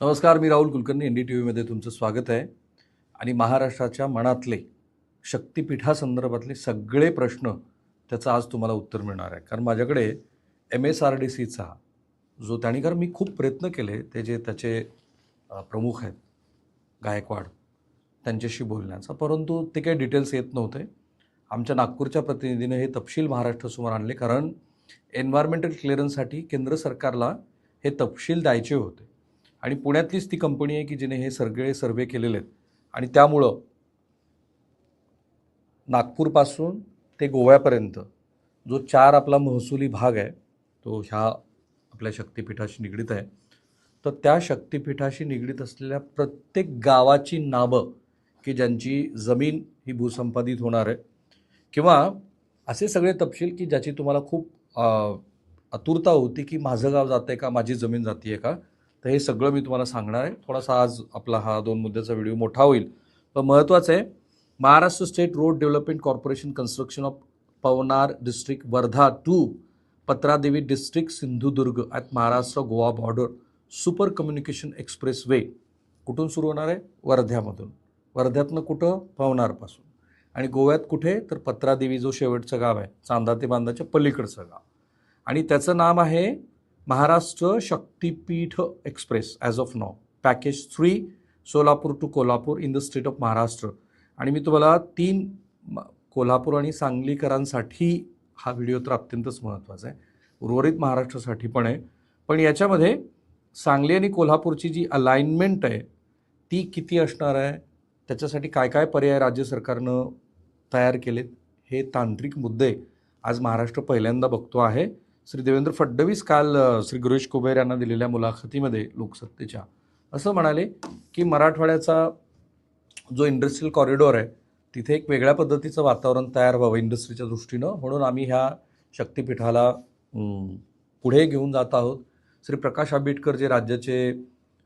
नमस्कार मी Rahul Kulkarni N D T व्हीमध्ये तुमचं स्वागत आहे. आणि महाराष्ट्राच्या मनातले शक्तिपीठासंदर्भातले सगळे प्रश्न त्याचं आज तुम्हाला उत्तर मिळणार आहे. कारण माझ्याकडे एम एस आर डी सीचा जो त्याने कारण मी खूप प्रयत्न केले ते जे त्याचे प्रमुख आहेत गायकवाड त्यांच्याशी बोलण्याचा. परंतु ते काही डिटेल्स येत नव्हते. आमच्या नागपूरच्या प्रतिनिधीने हे तपशील महाराष्ट्रासमोर आणले कारण एन्व्हायरमेंटल क्लिअरन्ससाठी केंद्र सरकारला हे तपशील द्यायचे होते. आणि पुण्यातलीच ती कंपनी आहे की जिने हे सगळे सर्वे केलेले आहेत. आणि त्यामुळं नागपूरपासून ते गोव्यापर्यंत जो चार आपला महसुली भाग आहे तो ह्या आपल्या शक्तिपीठाशी निगडीत आहे. तर त्या शक्तिपीठाशी निगडीत असलेल्या प्रत्येक गावाची नावं की ज्यांची जमीन ही भूसंपादित होणार आहे किंवा असे सगळे तपशील की ज्याची तुम्हाला खूप आतुरता होती की माझं गाव जातं आहे का माझी जमीन जाते आहे का तर हे सगळं मी तुम्हाला सांगणार आहे. थोडासा आज आपला हा दोन मुद्द्याचा व्हिडिओ मोठा होईल. पण महत्त्वाचं आहे Maharashtra state road development corporation construction of Pawnar district Wardha to Patradevi district Sindhudurg at Maharashtra Goa border super communication expressway कुठून सुरू होणार आहे? वर्ध्यामधून. वर्ध्यातनं कुठं? पवनारपासून. आणि गोव्यात कुठे? तर पत्रादेवी जो शेवटचं गाव आहे चांदा ते बांदाच्या पलीकडचं गाव. आणि त्याचं नाम आहे Maharashtra Shaktipeeth express as of now package three Solapur to Kolhapur in the state of Maharashtra. आणि मी तुम्हाला तीन कोल्हापूर आणि सांगलीकरांसाठी हा व्हिडिओ तर अत्यंतच महत्त्वाचा आहे. उर्वरित महाराष्ट्रासाठी पण आहे. पण याच्यामध्ये सांगली आणि कोल्हापूरची जी अलाइनमेंट आहे ती किती असणार आहे? त्याच्यासाठी काय काय पर्याय राज्य सरकारनं तयार केलेत? हे तांत्रिक मुद्दे आज महाराष्ट्र पहिल्यांदा बघतो आहे. श्री देवेंद्र फडणवीस काल श्री गुरेश कुबेर यांना दिलेल्या मुलाखतीमध्ये लोकसत्तेच्या असं म्हणाले की मराठवाड्याचा जो इंडस्ट्रियल कॉरिडॉर आहे तिथे एक वेगळ्या पद्धतीचं वातावरण तयार व्हावं इंडस्ट्रीच्या दृष्टीनं. म्हणून आम्ही ह्या शक्तिपीठाला पुढे घेऊन जात आहोत. श्री प्रकाश आंबेडकर जे राज्याचे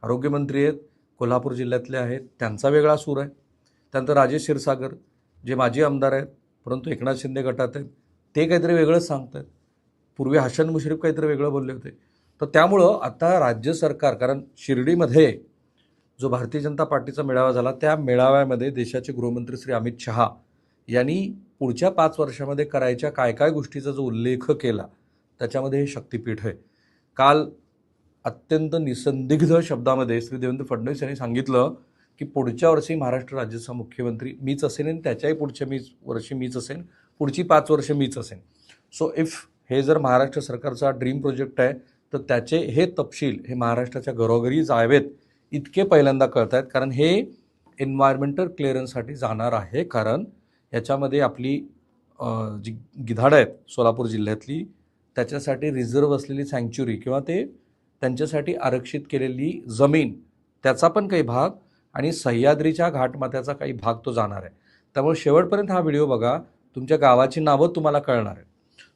आरोग्यमंत्री आहेत कोल्हापूर जिल्ह्यातले आहेत त्यांचा वेगळा सूर आहे. त्यानंतर राजेश क्षीरसागर जे माजी आमदार आहेत परंतु एकनाथ शिंदे गटात आहेत ते काहीतरी वेगळंच सांगत आहेत पूर्वी हसन मुश्रीफ काहीतरी वेगळं बोलले होते. तर त्यामुळं आता राज्य सरकार कारण शिर्डीमध्ये जो भारतीय जनता पार्टीचा मेळावा झाला त्या मेळाव्यामध्ये देशाचे गृहमंत्री श्री अमित शहा यांनी पुढच्या पाच वर्षामध्ये करायच्या काय काय गोष्टीचा जो उल्लेख केला त्याच्यामध्ये हे शक्तिपीठ आहे. काल अत्यंत निसंदिग्ध शब्दामध्ये श्री देवेंद्र फडणवीस यांनी सांगितलं की पुढच्या वर्षी महाराष्ट्र राज्याचा मुख्यमंत्री मीच असेन आणि त्याच्याही पुढच्या मीच वर्षी मीच असेन पुढची पाच वर्ष मीच असेन. सो इफ हे जर महाराष्ट्र सरकारचा ड्रीम प्रोजेक्ट आहे तर त्याचे हे तपशील हे महाराष्ट्राच्या घरोघरी जावेत इतके पहिल्यांदा कळत आहेत कारण हे एन्व्हायरमेंटल क्लिअरन्ससाठी जाणार आहे. कारण याच्यामध्ये आपली जी गिधाडं आहेत सोलापूर जिल्ह्यातली त्याच्यासाठी रिझर्व असलेली सँक्च्युरी किंवा ते त्यांच्यासाठी आरक्षित केलेली जमीन त्याचा पण काही भाग आणि सह्याद्रीच्या घाटमाथ्याचा काही भाग तो जाणार आहे. त्यामुळे शेवटपर्यंत हा व्हिडिओ बघा. तुमच्या गावाची नावं तुम्हाला कळणार आहे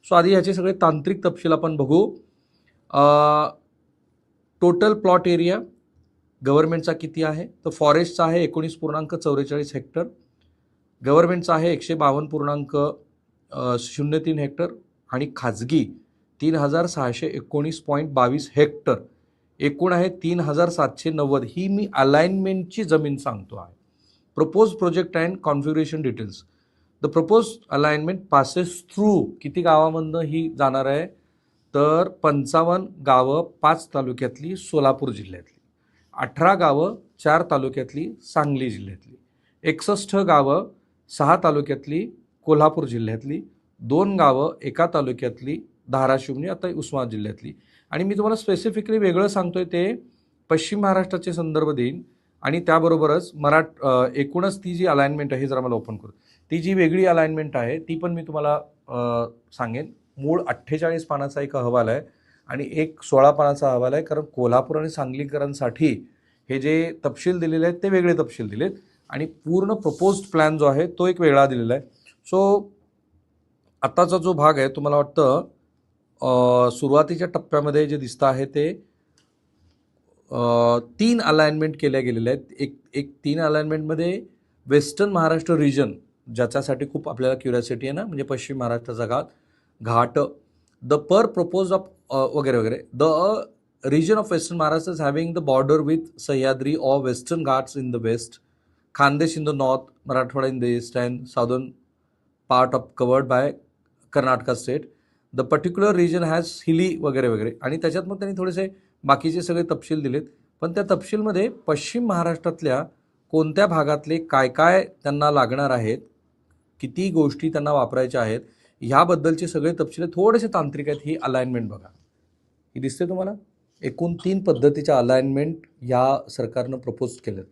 सो आधी याचे सगळे तांत्रिक तपशील आपण बघू. टोटल प्लॉट एरिया गव्हर्नमेंटचा किती आहे? तर फॉरेस्टचा आहे एकोणीस पूर्णांक चौवेचाळीस हेक्टर. गव्हर्नमेंटचा आहे एकशे बावन्न पूर्णांक शून्य तीन हेक्टर. आणि खाजगी तीन हजार सहाशे एकोणीस पॉईंट बावीस हेक्टर. एकूण आहे तीन हजार सातशे नव्वद. ही मी अलाइनमेंटची जमीन सांगतो आहे. Propose project and configuration details the propose alignment passes through किती गावामधनं ही जाणार आहे? तर पंचावन्न गावं पाच तालुक्यातली सोलापूर जिल्ह्यातली अठरा गावं चार तालुक्यातली सांगली जिल्ह्यातली एकसष्ट गावं सहा तालुक्यातली कोल्हापूर जिल्ह्यातली दोन गावं एका तालुक्यातली धाराशिवनी आता उस्मान जिल्ह्यातली. आणि मी तुम्हाला स्पेसिफिकली वेगळं सांगतोय ते पश्चिम महाराष्ट्राचे संदर्भ देईन. आणि त्याबरोबरच मराठ एकूणच ती जी अलाइनमेंट आहे हे जरा मला ओपन करू. ती जी वेगळी अलाइनमेंट आहे ती पण मी तुम्हाला सांगेन. मूळ अठ्ठेचाळीस पानाचा एक अहवाल आहे आणि एक सोळा पानाचा अहवाल आहे. कारण कोल्हापूर आणि सांगलीकरांसाठी हे जे तपशील दिलेले आहेत ते वेगळे तपशील दिलेत. आणि पूर्ण प्रपोज्ड प्लॅन जो आहे तो एक वेगळा दिलेला आहे. सो आत्ताचा जो भाग आहे तुम्हाला वाटतं सुरुवातीच्या टप्प्यामध्ये जे दिसतं आहे ते तीन अलाइनमेंट केल्या गेलेल्या आहेत. एक एक तीन अलाइनमेंटमध्ये वेस्टर्न महाराष्ट्र रिजन ज्याच्यासाठी खूप आपल्याला क्युरियासिटी आहे ना म्हणजे पश्चिम महाराष्ट्राचा ghat ghat the per propose of वगैरे वगैरे. The region of western Maharashtra is having the border with Sahyadri or western ghats in the west Khandesh in the north Marathwada in the east and southern part of covered by Karnataka state the particular region has hilly वगैरे वगैरे. आणि त्याच्यात मग त्यांनी थोडेसे बाकीचे सगळे तपशील दिलेत. पण त्या तपशीलमध्ये पश्चिम महाराष्ट्रातल्या कोणत्या भागातले काय काय त्यांना लागणार आहेत किती गोष्टी त्यांना वापरायच्या आहेत ह्याबद्दलचे सगळे तपशील थोडेसे तांत्रिक आहेत ही अलाइनमेंट बघा. ही दिसते तुम्हाला? एकूण तीन पद्धतीच्या अलाइनमेंट या सरकारनं प्रपोज केलेत.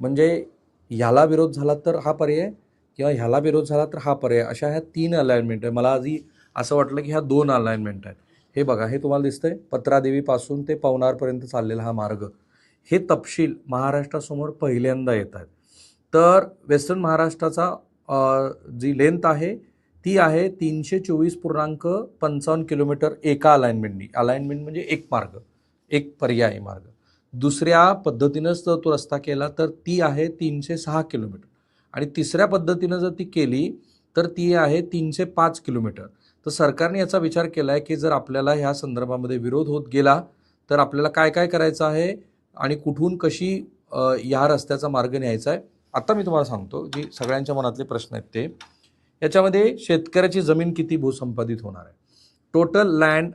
म्हणजे ह्याला विरोध झाला तर हा पर्याय किंवा ह्याला विरोध झाला तर हा पर्याय अशा ह्या तीन अलाइनमेंट आहे मला आधी असं वाटलं की ह्या दोन अलाइनमेंट आहेत. हे बघा हे तुम्हाला दिसतंय. पत्रादेवीपासून ते पवनारपर्यंत चाललेला हा मार्ग. हे तपशील महाराष्ट्रासमोर पहिल्यांदा येत आहेत. तर वेस्टर्न महाराष्ट्राचा जी लेंथ आहे ती आहे तीनशे चोवीस पूर्णांक पंचावन्न किलोमीटर एका अलाइनमेंटनी अलाइनमेंट म्हणजे एक मार्ग एक पर्यायी मार्ग. दुसऱ्या पद्धतीनंच जर तो रस्ता केला तर ती आहे तीनशे सहा किलोमीटर. आणि तिसऱ्या पद्धतीनं जर ती केली तर ती आहे तीनशे पाच किलोमीटर. तर सरकारने याचा विचार केला आहे की जर आपल्याला ह्या संदर्भामध्ये विरोध होत गेला तर आपल्याला काय काय करायचं आहे आणि कुठून कशी ह्या रस्त्याचा मार्ग न्यायचा आहे? आता मी तुम्हाला सांगतो जी सगळ्यांच्या मनातले प्रश्न आहेत ते. याच्यामध्ये शेतकऱ्याची जमीन किती भूसंपादित होणार आहे? Total land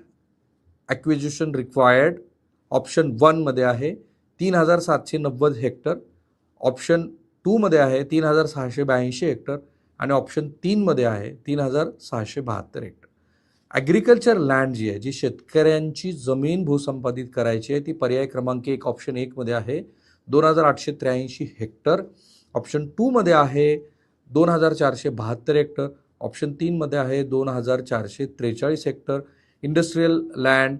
acquisition required option वनमध्ये आहे तीन हजार सातशे नव्वद हेक्टर ऑप्शन टूमध्ये आहे तीन हजार सहाशे ब्याऐंशी हेक्टर आणि ऑप्शन तीनमध्ये आहे तीन हजार सहाशे बहात्तर हेक्टर. ॲग्रिकल्चर लँड जी आहे जी शेतकऱ्यांची जमीन भूसंपादित करायची आहे ती पर्याय क्रमांक एक ऑप्शन एकमध्ये आहे दोन हजार आठशे त्र्याऐंशी हेक्टर. ऑप्शन टूमध्ये आहे दोन हजार चारशे बहात्तर हेक्टर ऑप्शन तीनमध्ये आहे दोन हजार चारशे त्रेचाळीस hectare. Industrial land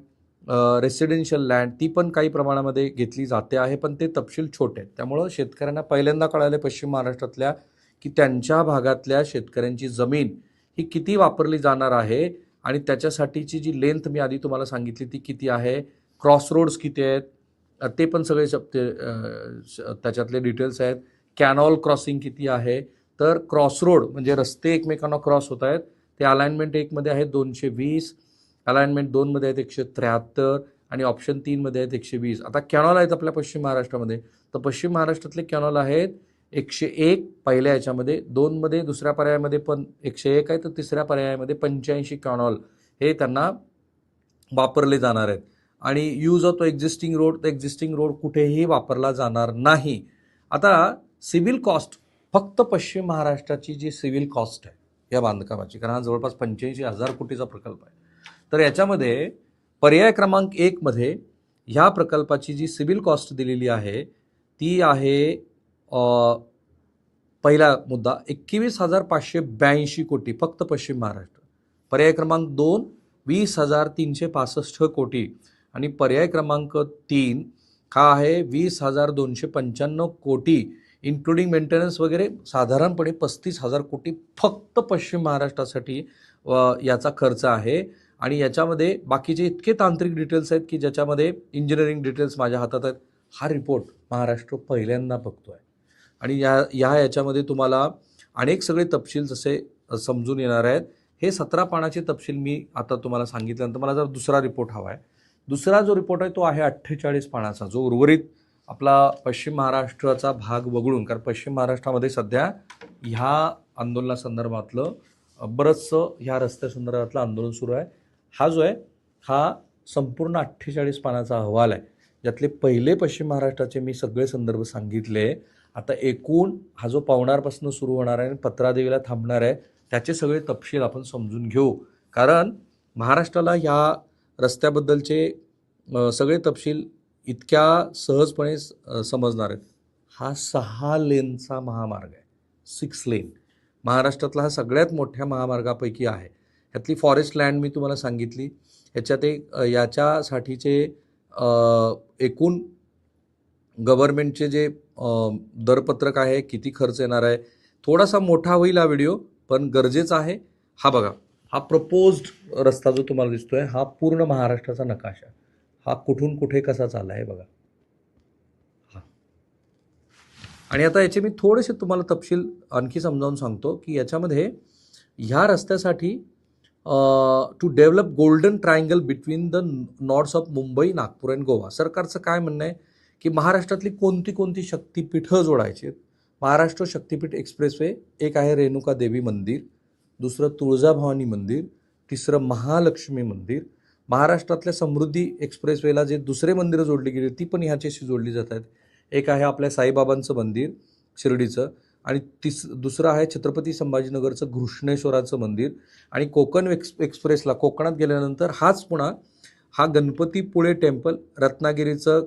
residential land ती पण काही प्रमाणामध्ये घेतली जाते आहे पण ते तपशील छोटे आहेत. त्यामुळं शेतकऱ्यांना पहिल्यांदा कळाले पश्चिम महाराष्ट्रातल्या की त्यांच्या भागातल्या शेतकऱ्यांची जमीन ही किती वापरली जाणार आहे आणि त्याच्यासाठीची जी लेंथ मी आधी तुम्हाला सांगितली ती किती आहे क्रॉस रोड्स किती आहेत ते पण सगळे शब- त्याच्यातले डिटेल्स आहेत. कॅनॉल क्रॉसिंग किती आहे? तर क्रॉस रोड म्हणजे रस्ते एकमेकांना क्रॉस होत आहेत. ते अलाइनमेंट एकमध्ये आहेत दोनशे वीस अलाइनमेंट दोनमध्ये आहेत एकशे त्र्याहत्तर आणि ऑप्शन तीनमध्ये आहेत एकशे वीस. आता कॅनॉल आहेत आपल्या पश्चिम महाराष्ट्रामध्ये. तर पश्चिम महाराष्ट्रातले कॅनॉल आहेत एकशे एक पहिल्या याच्यामध्ये दोनमध्ये दुसऱ्या पर्यायामध्ये पण एकशे एक आहे तर तिसऱ्या पर्यायामध्ये पंच्याऐंशी कॅनॉल हे त्यांना वापरले जाणार आहेत. आणि यूज ऑफ एक्झिस्टिंग रोड तर एक्झिस्टिंग रोड कुठेही वापरला जाणार नाही. आता सिव्हिल कॉस्ट फक्त पश्चिम महाराष्ट्राची जी सिव्हिल कॉस्ट आहे या बांधकामाची कारण हा जवळपास पंच्याऐंशी हजार कोटीचा प्रकल्प आहे. तर याच्यामध्ये पर्याय क्रमांक एकमध्ये ह्या प्रकल्पाची जी सिव्हिल कॉस्ट दिलेली आहे ती आहे पहिला मुद्दा एकवीस हजार पाचशे ब्याऐंशी कोटी फक्त पश्चिम महाराष्ट्र. पर्याय क्रमांक दोन वीस हजार तीनशे पासष्ट कोटी. आणि पर्याय क्रमांक तीन हा आहे वीस हजार दोनशे पंच्याण्णव कोटी. इन्क्लुडिंग मेंटेनन्स वगैरे साधारणपणे पस्तीस हजार कोटी फक्त पश्चिम महाराष्ट्रासाठी याचा खर्च आहे. आणि याच्यामध्ये बाकीचे इतके तांत्रिक डिटेल्स आहेत की ज्याच्यामध्ये इंजिनिअरिंग डिटेल्स माझ्या हातात आहेत हा रिपोर्ट महाराष्ट्र पहिल्यांदा बघतो आहे आणि या या याच्यामध्ये तुम्हाला अनेक सगळे तपशील जसे समजून येणार आहेत. हे सतरा पानाचे तपशील मी आता तुम्हाला सांगितल्यानंतर मला जर दुसरा रिपोर्ट हवा आहे. दुसरा जो रिपोर्ट आहे तो आहे अठ्ठेचाळीस पानाचा जो उर्वरित आपला पश्चिम महाराष्ट्राचा भाग वगळून कारण पश्चिम महाराष्ट्रामध्ये सध्या ह्या आंदोलनासंदर्भातलं बरंचसं ह्या रस्त्यासंदर्भातलं आंदोलन सुरू आहे. हा जो आहे हा संपूर्ण अठ्ठेचाळीस पानाचा अहवाल आहे. ज्यातले पहिले पश्चिम महाराष्ट्राचे मी सगळे संदर्भ सांगितले. आता एकूण हा जो पावणारपासून सुरू होणार आहे आणि पत्रादेवीला थांबणार आहे त्याचे सगळे तपशील आपण समजून घेऊ. कारण महाराष्ट्राला ह्या रस्त्याबद्दलचे सगळे तपशील इतक्या सहजपणे समजणार आहेत. हा सहा लेनचा महामार्ग आहे. सिक्स लेन महाराष्ट्रातला हा सगळ्यात मोठ्या महामार्गापैकी आहे. ह्यातली फॉरेस्ट लँड मी तुम्हाला सांगितली. ह्याच्यात एक याच्यासाठीचे एकूण गव्हर्नमेंटचे जे दरपत्रक आहे किती खर्च येणार आहे थोडासा मोठा होईल हा व्हिडिओ पण गरजेचा आहे. हा बघा. हा प्रपोज्ड रस्ता जो तुम्हाला दिसतोय हा पूर्ण महाराष्ट्राचा नकाशा हा कुठून कुठे कसा चालला आहे बघा. हां. आणि आता याचे मी थोडेसे तुम्हाला तपशील आणखी समजावून सांगतो की याच्यामध्ये ह्या रस्त्यासाठी to develop golden triangle between the nodes of Mumbai Nagpur and Goa सरकारचं काय म्हणणं आहे की महाराष्ट्रातली कोणती कोणती शक्तिपीठं जोडायची आहेत? महाराष्ट्र शक्तिपीठ एक्सप्रेसवे एक आहे रेणुका देवी मंदिर दुसरं तुळजाभवानी मंदिर तिसरं महालक्ष्मी मंदिर महाराष्ट्रातल्या समृद्धी एक्सप्रेसवेला जे दुसरे मंदिरं जोडली गेली ती पण ह्याच्याशी जोडली जात आहेत. एक आहे आपल्या साईबाबांचं मंदिर शिर्डीचं आणि तिस दुसरं आहे छत्रपती संभाजीनगरचं घृष्णेश्वराचं मंदिर आणि कोकण एक्स एक्सप्रेसला कोकणात गेल्यानंतर हाच पुन्हा हा गणपतीपुळे टेम्पल रत्नागिरीचं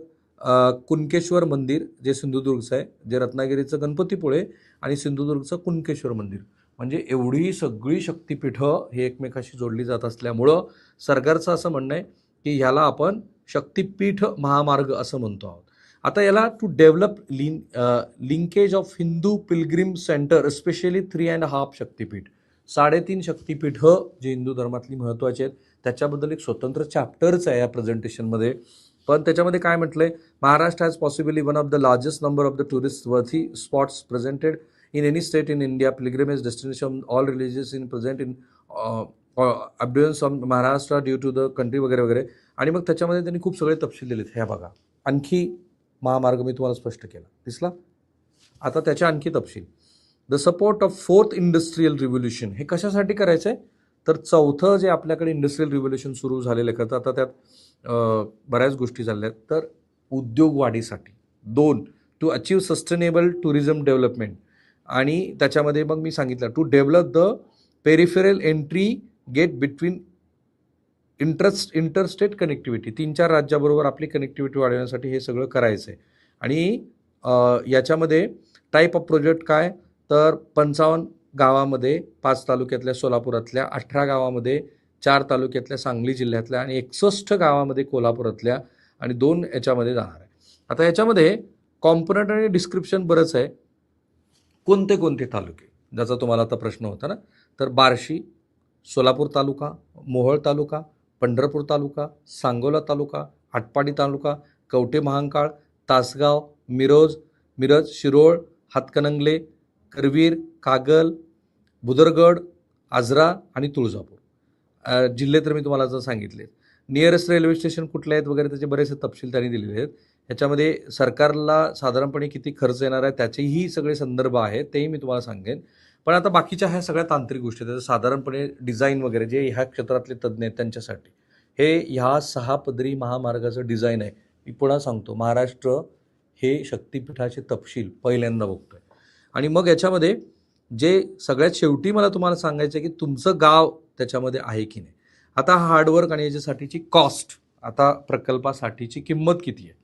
कुणकेश्वर मंदिर जे सिंधुदुर्गचं आहे जे रत्नागिरीचं गणपतीपुळे आणि सिंधुदुर्गचं कुणकेश्वर मंदिर. म्हणजे एवढी सगळी शक्तिपीठं हे एकमेकाशी जोडली जात असल्यामुळं सरकारचं असं म्हणणं आहे की ह्याला आपण शक्तिपीठ महामार्ग असं म्हणतो आहोत. आता याला to develop lin linkage of Hindu pilgrim centre specially three and half Shaktipeeth. साडेतीन शक्तिपीठं जे हिंदू धर्मातली महत्त्वाची आहेत त्याच्याबद्दल एक स्वतंत्र चॅप्टरच आहे या प्रेझेंटेशनमध्ये पण त्याच्यामध्ये काय म्हटलं आहे Maharashtra has possibly one of the largest number of the tourist worthy spots presented in any state in India pilgrimage destination. All religious in present in abundance of Maharashtra due to the country वगैरे वगैरे. आणि मग त्याच्यामध्ये त्यांनी खूप सगळे तपशील दिलेत. ह्या बघा. आणखी महामार्ग मी तुम्हाला स्पष्ट केला. दिसला? आता त्याच्या आणखी तपशील. The support of fourth industrial revolution हे कशासाठी करायचं आहे तर चौथं जे आपल्याकडे इंडस्ट्रीयल रिव्होल्युशन सुरू झालेलं आहे करतं आता त्यात बऱ्याच गोष्टी झाल्या आहेत. तर उद्योग वाढीसाठी दोन to achieve sustainable tourism development आणि त्याच्यामध्ये मग मी सांगितलं to develop the peripheral entry gate between inter interstate connectivity तीन चार राज्याबरोबर आपली कनेक्टिव्हिटी वाढवण्यासाठी हे सगळं करायचं आहे आणि याच्यामध्ये टाईप ऑफ प्रोजेक्ट काय? तर पंचावन्न गावामध्ये पाच तालुक्यातल्या सोलापुरातल्या अठरा गावामध्ये चार तालुक्यातल्या सांगली जिल्ह्यातल्या आणि एकसष्ट गावामध्ये कोल्हापुरातल्या आणि दोन याच्यामध्ये जाणार आहे. आता याच्यामध्ये कॉम्पोनंट आणि डिस्क्रिप्शन बरंच आहे. कोणते कोणते तालुके? ज्याचा तुम्हाला आता प्रश्न होता ना? तर बार्शी सोलापूर तालुका मोहोळ तालुका पंढरपूर तालुका सांगोला तालुका आटपाडी तालुका कवटे महांकाळ तासगाव मिरोज मिरज शिरोळ हातकणंगले करवीर कागल बुदरगड आजरा आणि तुळजापूर. जिल्हे तर मी तुम्हाला जर सांगितले नियरेस्ट रेल्वे स्टेशन कुठले आहेत वगैरे त्याचे बरेचसे तपशील त्यांनी दिलेले आहेत. याच्यामध्ये सरकारला साधारणपणे किती खर्च येणार आहे त्याचेही सगळे संदर्भ आहेत तेही मी तुम्हाला सांगेन. पण आता बाकीच्या ह्या सगळ्या तांत्रिक गोष्टी आहेत साधारणपणे डिझाईन वगैरे जे ह्या क्षेत्रातले तज्ज्ञ आहेत त्यांच्यासाठी. हे ह्या सहा पदरी महामार्गाचं डिझाईन आहे. मी पुन्हा सांगतो महाराष्ट्र हे शक्तिपीठाचे तपशील पहिल्यांदा बघतोय. आणि मग याच्यामध्ये जे सगळ्यात शेवटी मला तुम्हाला सांगायचं आहे की तुमचं गाव त्याच्यामध्ये आहे की नाही. आता हा हार्डवर्क आणि याच्यासाठीची कॉस्ट आता प्रकल्पासाठीची किंमत किती आहे?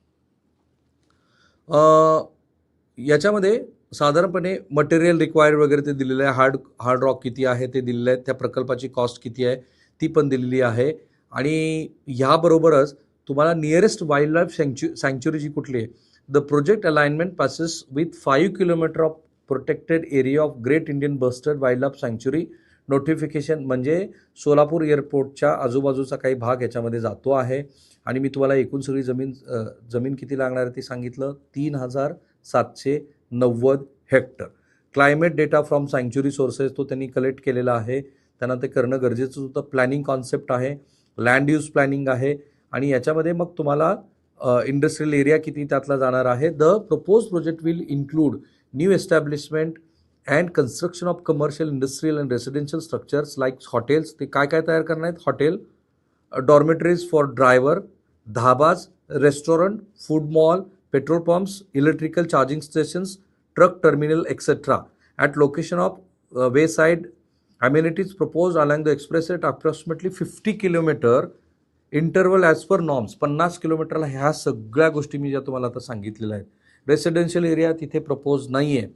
याच्यामध्ये साधारणपणे मटेरियल रिक्वायर्ड वगैरे ते दिलेलं आहे. हार्ड हार्ड रॉक किती आहे ते दिलेलं आहे. त्या प्रकल्पाची कॉस्ट किती आहे ती पण दिलेली आहे. आणि ह्याबरोबरच तुम्हाला नियरेस्ट वाईल्ड लाईफ सँक्च्यु सँक्च्युरी जी कुठली आहे the project alignment passes with five kilometre of protected area of great Indian bustard wild life sanctuary notification म्हणजे सोलापूर एअरपोर्टच्या आजूबाजूचा काही भाग याच्यामध्ये जातो आहे. आणि मी तुम्हाला एकूण सगळी जमीन जमीन किती लागणार आहे ते सांगितलं? तीन हजार सातशे नव्वद हेक्टर. क्लायमेट डेटा फ्रॉम सँच्युरी सोर्सेस तो त्यांनी कलेक्ट केलेला आहे. त्यांना ते करणं गरजेचं होतं. प्लॅनिंग कॉन्सेप्ट आहे. लँड यूज प्लॅनिंग आहे. आणि याच्यामध्ये मग तुम्हाला इंडस्ट्रियल एरिया किती त्यातला जाणार आहे? The propose project will include new establishment and construction of commercial industrial and residential structures like hotels ते काय काय तयार करणार आहेत? Hotel dormitories for driver dhabas restaurant food mall petrol pumps electrical charging stations truck terminal etcetera at location of way side amenities proposed along the express at approximately fifty kilometre interval as per norms पन्नास किलोमीटरला ह्या सगळ्या गोष्टी मी ज्या तुम्हाला आता सांगितलेल्या आहेत. रेसिडेन्शियल एरिया तिथे प्रपोज नाही आहे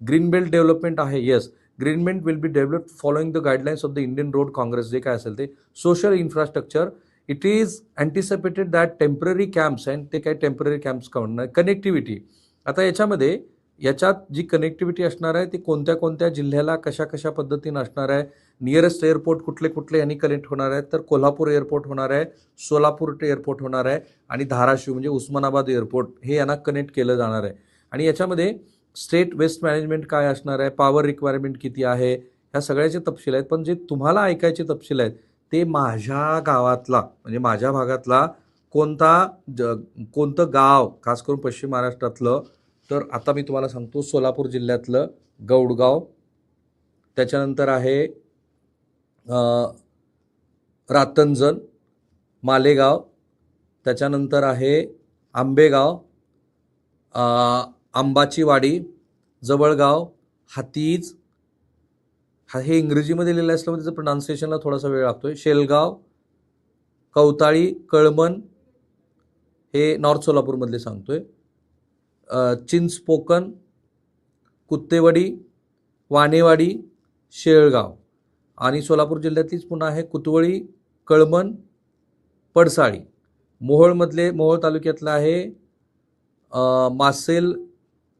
ग्रीन बेल्ट डेव्हलपमेंट आहे yes ग्रीनमेंट will be developed following the guidelines of the Indian road congress जे काय असेल ते social infrastructure it is anticipated that temporary camps and ते काय टेंपररी कॅम्प्स म्हणणार कनेक्टिव्हिटी आता याच्यामध्ये याच्यात जी कनेक्टिव्हिटी असणार आहे ती कोणत्या कोणत्या जिल्ह्याला कशा कशा पद्धतीनं असणार आहे नियरेस्ट एअरपोर्ट कुठले कुठले यांनी कनेक्ट होणार आहे तर कोल्हापूर एअरपोर्ट होणार आहे सोलापूर एअरपोर्ट होणार आहे आणि धाराशिव म्हणजे उस्मानाबाद एअरपोर्ट हे यांना कनेक्ट केलं जाणार आहे आणि याच्यामध्ये स्टेट वेस्ट मॅनेजमेंट काय असणार आहे? पॉवर रिक्वायरमेंट किती आहे? ह्या सगळ्याचे तपशील आहेत. पण जे तुम्हाला ऐकायचे तपशील आहेत ते माझ्या गावातला म्हणजे माझ्या भागातला कोणता ज कोणतं गाव खास करून पश्चिम महाराष्ट्रातलं तर आता मी तुम्हाला सांगतो सोलापूर जिल्ह्यातलं गौडगाव. त्याच्यानंतर आहे रातंजन मालेगाव. त्याच्यानंतर आहे आंबेगाव आंबाचीवाडी जवळगाव हातीज. हा हे इंग्रजीमध्ये लिहिलं असल्यामुळे त्याचं प्रोनाऊन्सिएशनला थोडासा वेळ लागतोय. शेलगाव कवताळी कळमन हे नॉर्थ सोलापूरमधले सांगतोय. आहे चिंचपोकन कुत्तेवाडी वानेवाडी शेळगाव. आणि सोलापूर जिल्ह्यातलीच पुन्हा आहे कुतवळी कळमन पडसाळी. मोहोळमधले मोहोळ तालुक्यातलं आहे मासेल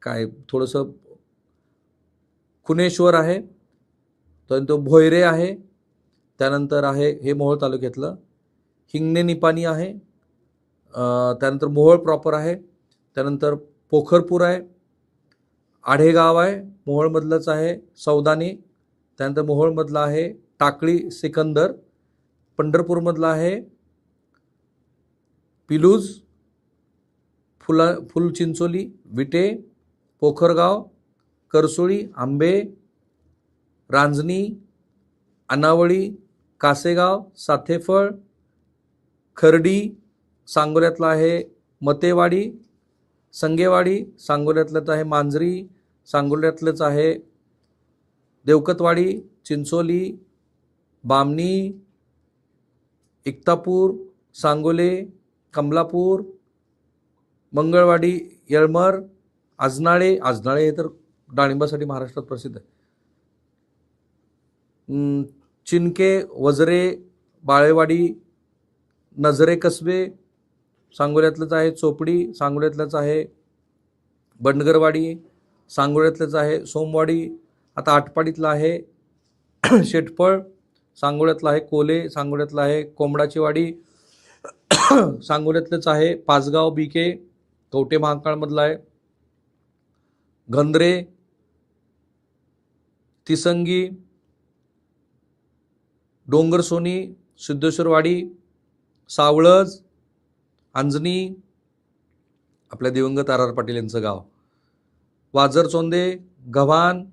काय थोडंसं खुनेश्वर आहे त्यानंतर भोयरे आहे त्यानंतर आहे हे मोहोळ तालुक्यातलं. हिंगणे निपाणी आहे त्यानंतर मोहोळ प्रॉपर आहे त्यानंतर पोखरपूर आहे आढेगाव आहे मोहोळमधलंच आहे सौदानी त्यानंतर मोहोळमधलं आहे टाकळी सिकंदर पंढरपूरमधलं आहे पिलूज फुला फुलचिंचोली विटे पोखरगाव करसुळी आंबे रांजणी अनावळी कासेगाव साथेफळ खर्डी सांगोल्यातलं आहे मतेवाडी संगेवाडी सांगोल्यातलंच आहे मांजरी सांगोल्यातलंच आहे देवकतवाडी चिंचोली बामणी इक्तापूर सांगोले कमलापूर मंगळवाडी येळमर आजनाळे आजनाळे हे तर डाळिंबासाठी महाराष्ट्रात प्रसिद्ध आहे. चिनके वजरे बाळेवाडी नजरे कसबे सांगोल्यातलंच आहे चोपडी सांगोल्यातलंच आहे बंडगरवाडी सांगोळ्यातलंच आहे सोमवाडी आता आटपाडीतलं आहे शेटफळ सांगोळ्यातलं आहे कोले सांगोळ्यातलं आहे कोंबडाची वाडी सांगोल्यातलंच आहे पाचगाव बीके कवटे महाकाळमधलं आहे. गंद्रे तिसंगी डोंगरसोनी सिद्धेश्वरवाडी सावळज अंजनी आपल्या दिवंगत आर आर पाटील यांचं गाव. वाजरचोंदे गव्हाण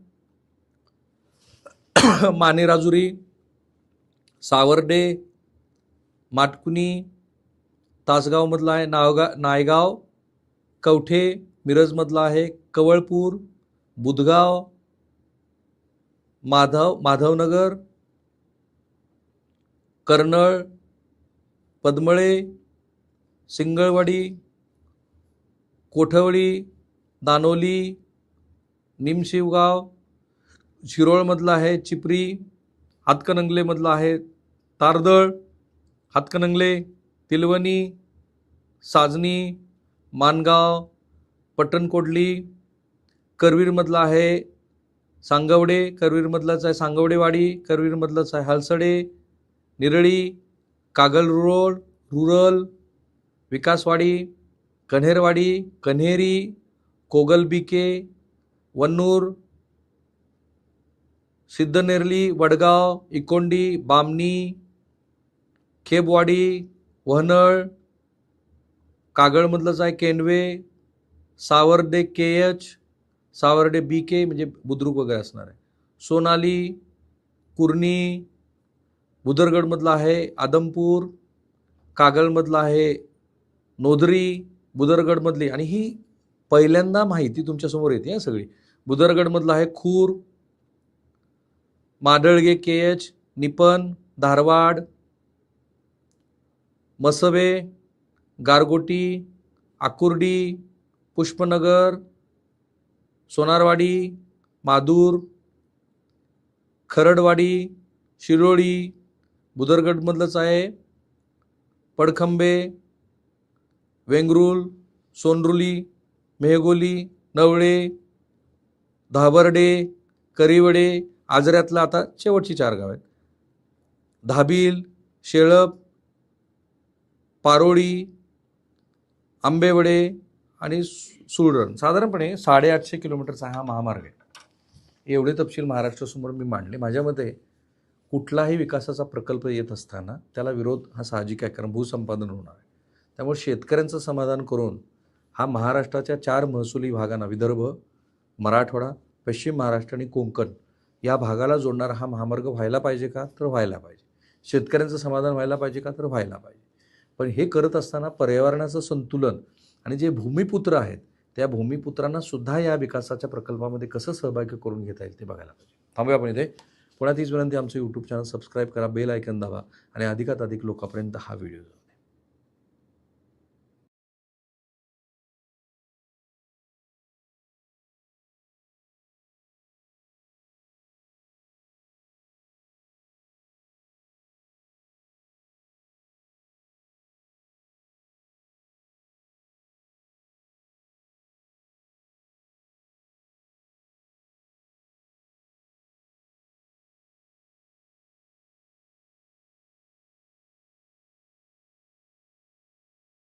मानेराजुरी सावर्डे माटकुनी तासगावमधला आहे नावगा नायगाव कवठे मिरजमधला आहे कवळपूर बुधगाव माधव माधवनगर कर्नळ पद्मळे सिंगळवाडी कोठवळी दानोली निमशिवगाव शिरोळमधलं आहे चिपरी हातकणंगलेमधला आहे तारदळ हातकणंगले तिलवणी साजनी मानगाव पट्टणकोडली करवीरमधलं आहे सांगवडे करवीरमधलंच आहे सांगवडेवाडी करवीरमधलंच आहे हलसडे निरळी कागल रोड रुरल विकासवाडी कन्हेरवाडी कन्हेरी कोगलबिके वन्नूर सिद्धनेरली वडगाव इकोंडी बामणी खेबवाडी वहनळ कागळमधलंच आहे Kenwe Savarde K H Savarde B K म्हणजे बुद्रुक वगैरे असणार आहे. सोनाली कुर्णी बुदरगडमधलं आहे आदमपूर कागलमधलं आहे नोदरी बुदरगडमधली आणि ही पहिल्यांदा माहिती तुमच्यासमोर येते हा सगळी. बुदरगडमधलं आहे Khur Madalge K H Nippon Dharwad Masbe Gargoti Akurdi Pushpanagar Sonarwadi Madur Kharadwadi Shiroli बुदरगडमधलंच आहे. पडखंबे वेंगरुल सोनरुली मेहगोली नवळे धाबर्डे करिवडे आजऱ्यातलं आता शेवटची चार गाव आहेत. धाबील शेळप पारोळी आंबेवडे आणि सु- साधारणपणे साडेआठशे किलोमीटरचा हा महामार्ग आहे. एवढे तपशील महाराष्ट्रासमोर मी मांडले. माझ्या मते कुठलाही विकासाचा प्रकल्प येत असताना त्याला विरोध हा साहजिक आहे कारण भूसंपादन होणार आहे. त्यामुळे शेतकऱ्यांचं समाधान करून हा महाराष्ट्राच्या चार महसुली भागांना विदर्भ मराठवाडा पश्चिम महाराष्ट्र आणि कोंकण या भागाला जोडणारा हा महामार्ग व्हायला पाहिजे का? तर व्हायला पाहिजे. शेतकऱ्यांचं समाधान व्हायला पाहिजे का? तर व्हायला पाहिजे. पण हे करत असताना पर्यावरणाचं संतुलन आणि जे भूमिपुत्र आहेत त्या भूमिपुत्रांना सुद्धा या विकासाच्या प्रकल्पामध्ये कसं सहभागी करून घेता येईल ते बघायला पाहिजे. थांबूया आपण इथे. पुण्यात तीच विनंती आमचं यूट्यूब चॅनल सबस्क्राईब करा बेल ऐकन दाबा आणि अधिकात अधिक लोकांपर्यंत हा व्हिडिओ जावा.